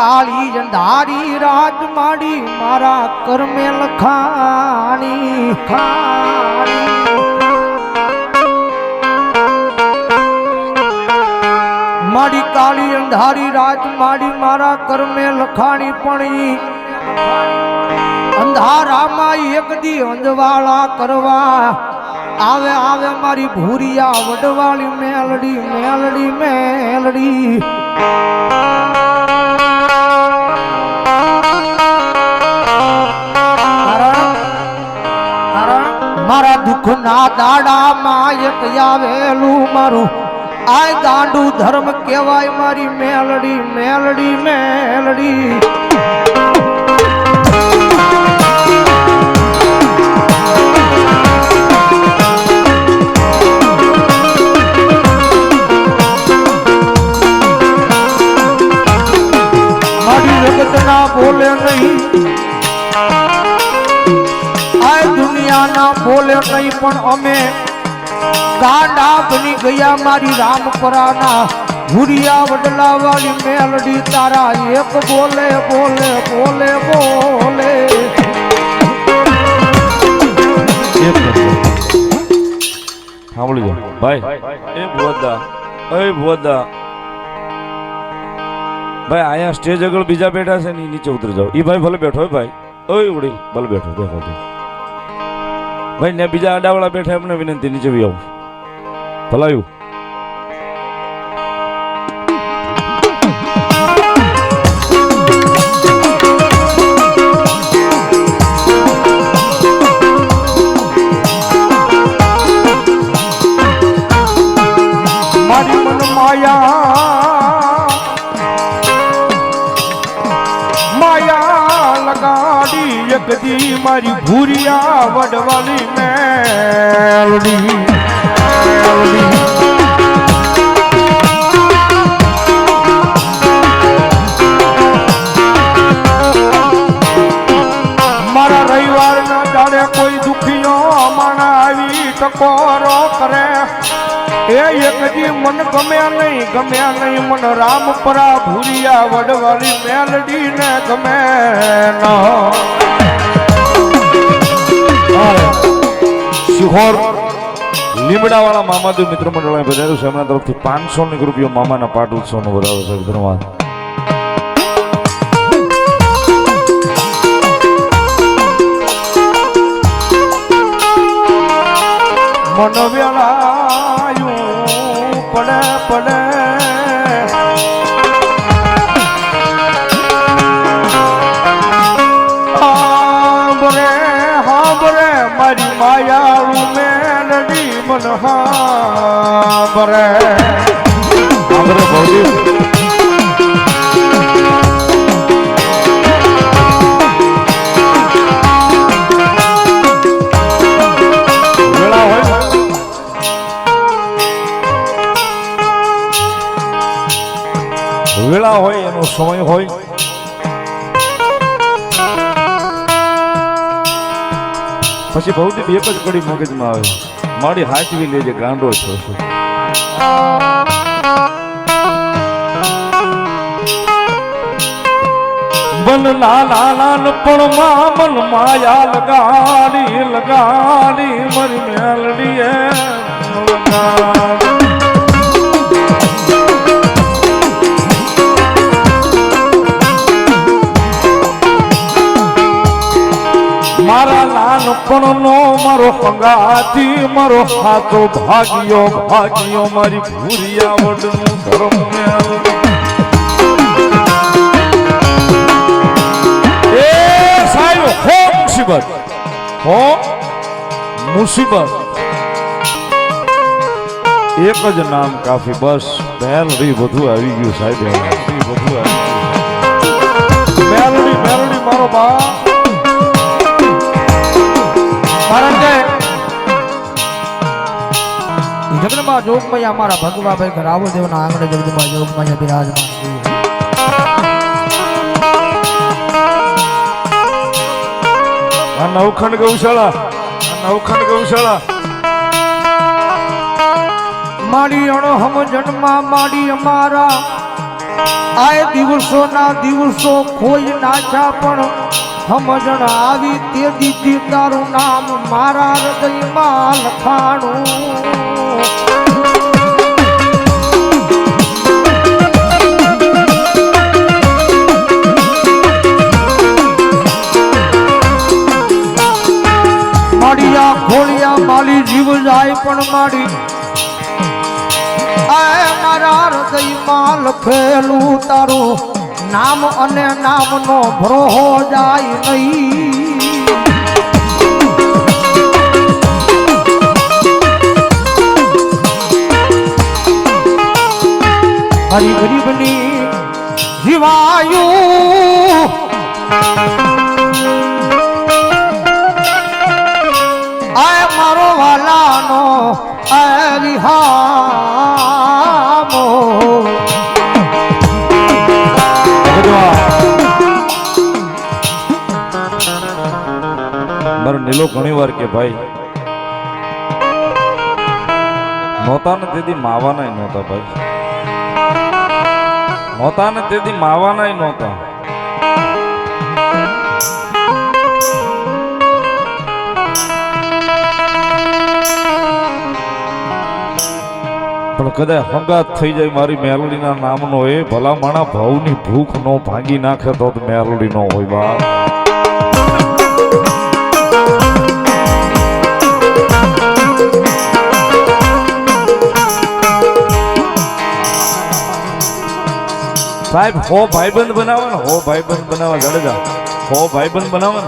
કાળી જંધારી રાત માડી, મારા કર્મે લખાણી ખાણી. મારી કાળી અંધારી રાત માડી, મારા કર્મે લખાણી પણ. અંધારામાં એક દી અંધવાળા કરવા. આવે આવે મારી ભૂરિયા વડવાળી મેલડી મેલડી મેલડી. દુઃખના દાડામાં એક આવેલું મારું. આય ગાંડું ધર્મ કહેવાય મારી મેલડી મેલડી મેલડી. બોલે નહીં. બોલે નહીં, પણ અમે ગાંડા બની ગયા મારી રામપરાના. ભૂરિયા વડલા વાળી મેલડી તારા, એક બોલે બોલે બોલે બોલે. સ્ટેજ આગળ બીજા બેઠા છે ને નીચે ઉતરી જાઓ. એ ભાઈ ભલે બેઠો ભાઈ. ઓય ઉડી, ભલે બેઠો દેખો દે ભાઈ ને બીજા અડાવડા બેઠા એમને વિનંતી નીચે આવું. ભલાયું. મારી ભૂરિયા વડવાલી મેલડી. મારા રવિવાર ના દાડે કોઈ દુખીઓ માણા આવી ટકોરો કરે. એ એકજી મન ગમે નહીં ગમે નહીં, મન રામપરા ભૂરિયા વડવાળી મેલડી ને ગમે ન. શિહોર લીમડાવાળા મામાદેવ મિત્ર મંડળ વધાર્યું છે. એમના તરફથી પાંચસો ની રૂપિયો મામાના પાટ ઉત્સવનો વધારો છે ધન્યવાદ. મન મેલડી મન હાંભરે વેળા હોય. વેળા હોય એનો સમય હોય. પછી ભૌતિક એક જ કડી મગજમાં આવે મારી હાચવી લેજે, ગાંડો છો મન લાલા લાલ પણ માં મન માયા લગાડી લગાડી, મરી મેલડી એ લગાડી. મારા નાનપણનો મારો પંગાથી, મારો હાથો ભાગ્યો ભાગ્યો મારી ભૂરિયા નું ધર્મ મુસીબત, હો મુસીબત. એક જ નામ કાફી, બસ મેલડી બધું આવી ગયું સાહેબ, મેલડી મેલડી મારો બા કારણ કે જગન્મા જોગમૈયા અમારા ભગવાભાઈ ઘરાવો દેવના આંગણે જગદંબા જોગમૈયા બિરાજમાન આ નવખંડ ગૌશાળા આ નવખંડ ગૌશાળા. માડી અણો હમ જન્મા માડી અમારા. આય દિવસોના દિવસો ખોઈ નાખ્યા પણ સમજણ આવી તે દીદી તારું નામ મારા હૃદયમાં લખાણું. માડિયા ખોળિયા માલી જીવ જાય પણ આય મારા હૃદયમાં લખેલું તારું. નામ અને નામનો ભરોહો જાય નહીં. હરી મારો ઘણી વાર કે ભાઈ, નહોતા ને તેથી માવાના નહોતા ભાઈ. નહોતા ને તેથી માવાના નહોતા. પણ કદાચ હંગાત થઈ જાય મારી મેલડીના નામનો, એ ભલા માણા ભાવની ભૂખ નો ભાંગી નાખે તો મેલડી નો હોય બા સાહેબ, હો ભાઈબંધ બનાવે ને હો ભાઈબંધ બનાવે જાડેજા, હો ભાઈબંધ બનાવે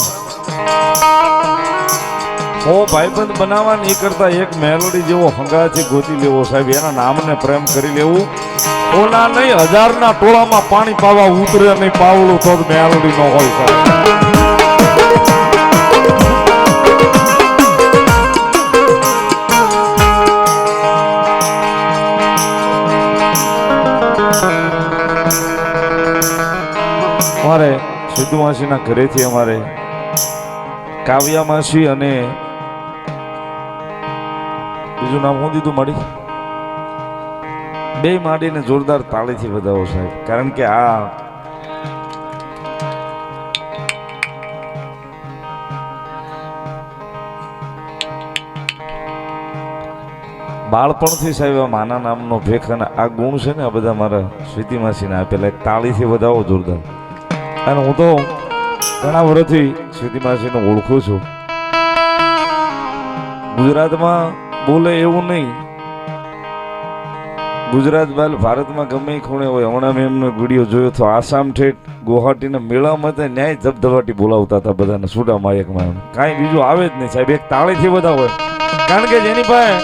હો ભાઈબંધ બનાવવા ને એ કરતા એક મેલોડી જેવો હંગાથી ગોતી લેવો, સાહેબ, એના નામને પ્રેમ કરી લેવું. ઓના નહીં, હજારના ટોળામાં પાણી પાવા ઉતરે નહીં પાવડું તો જ મેલોડી ન હોય, સાહેબ. સિદ્ધુ ઘરેથી અમારે કાવ્યા માસી અને બીજું નામ શું દીધું માડી બે માડીને જોરદાર તાળીથી વધાવો સાહેબ. કારણ કે આ બાળપણથી સાહેબ આ માના નામનો ભેખ અને આ ગુણ છે ને આ બધા મારા સ્વીતિ માસીને આપેલા. તાળીથી વધાવો જોરદાર. અને હું તો ઘણા વર્ષથી સીધી માસીને ઓળખું છું. ગુજરાતમાં બોલે એવું નહીં. ગુજરાત બાલ ભારતમાં ગમે ખૂણે હોય. હમણાં મેં એમનો વીડિયો જોયો હતો આસામ ઠેઠ ગુવાહાટીના મેળામાં તે ન્યાય ધબધબાટી બોલાવતા હતા બધાને સુડા માયકમાં કાંઈ બીજું આવે જ નહીં સાહેબ. એક તાળીથી બધા હોય. કારણ કે જેની પાસે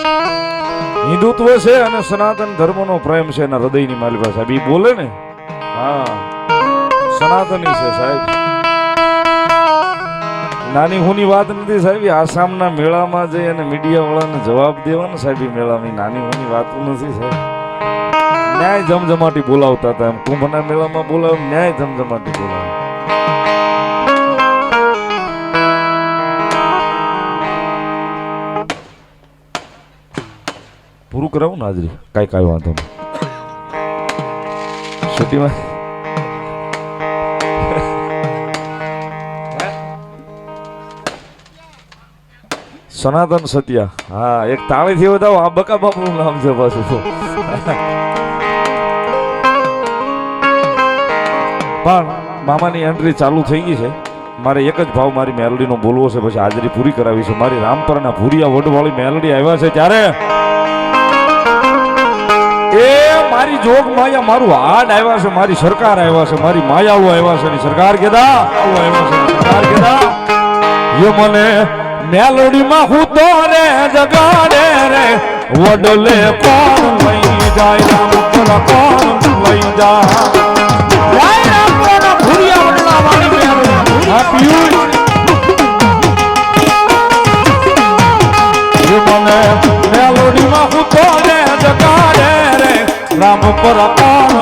હિન્દુત્વ છે અને સનાતન ધર્મનો પ્રેમ છે એના હૃદયની પાસે સાહેબ. એ બોલે ને? હા. સનાતની છે સાહેબ. નાની હુની વાત નથી સાહેબ આસામના મેળામાં જઈ અને મીડિયા વાળાને જવાબ દેવાનો સાહેબ, એ મેળામાં ઈ નાની હુની વાત નથી સાહેબ. ન્યાય જમજમાટી બોલાવતા હતા એમ. કુંભના મેળામાં બોલાવે, ન્યાય જમજમાટી બોલાવે. પૂરું કરાવું ને હાજરી કાંઈ કાંઈ વાંધો નહીં. સિટીમાં સનાતન સત્યા. હા, એક તાળીથી વધાવો, આ બકા બાપનું નામ છે પાછું. પણ મામાની એન્ટ્રી ચાલુ થઈ ગઈ છે. મારે એક જ ભાવ મારી મેલડીનો બોલવો છે, પછી હાજરી પૂરી કરાવી છે. મારી રામપરના ભૂરિયા વડવાળી મેલડી આવ્યા છે ત્યારે. એ મારી જોગ માયા, મારું હાડ આવ્યા છે, મારી સરકાર આવ્યા છે, મારી માયાળુ આવ્યા છે સરકાર કેદા? આવ્યા છે સરકાર કેદા? યો મને મેલોડીમાં હું તો રે જગાડે રે. વડલે કોણ લઈ જાય રામ પર કોણ લઈ જાય? જય રામ પર ભૂરિયા વડલા વાળી મેલોડી હા પિયુષ યો મને મેલોડીમાં હું તો રે જગાડે રે. રામ પર કોણ